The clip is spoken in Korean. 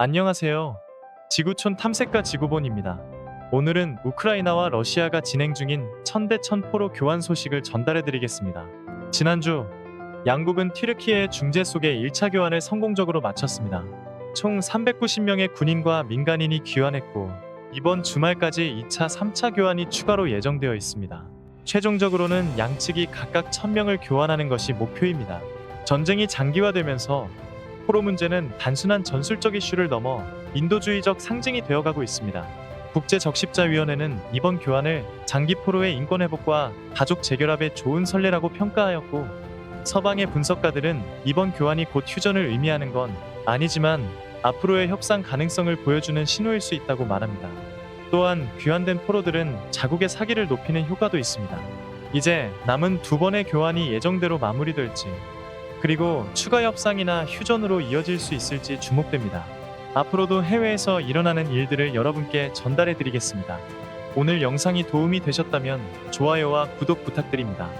안녕하세요. 지구촌 탐색가 지구본입니다. 오늘은 우크라이나와 러시아가 진행 중인 천대 천포로 교환 소식을 전달해 드리겠습니다. 지난주 양국은 튀르키예의 중재 속에 1차 교환을 성공적으로 마쳤습니다. 총 390명의 군인과 민간인이 귀환했고 이번 주말까지 2차, 3차 교환이 추가로 예정되어 있습니다. 최종적으로는 양측이 각각 1000명을 교환하는 것이 목표입니다. 전쟁이 장기화되면서 포로 문제는 단순한 전술적 이슈를 넘어 인도주의적 상징이 되어가고 있습니다. 국제적십자위원회는 이번 교환을 장기 포로의 인권 회복과 가족 재결합의 좋은 선례라고 평가하였고 서방의 분석가들은 이번 교환이 곧 휴전을 의미하는 건 아니지만 앞으로의 협상 가능성을 보여주는 신호일 수 있다고 말합니다. 또한 귀환된 포로들은 자국의 사기를 높이는 효과도 있습니다. 이제 남은 두 번의 교환이 예정대로 마무리될지 그리고 추가 협상이나 휴전으로 이어질 수 있을지 주목됩니다. 앞으로도 해외에서 일어나는 일들을 여러분께 전달해 드리겠습니다. 오늘 영상이 도움이 되셨다면 좋아요와 구독 부탁드립니다.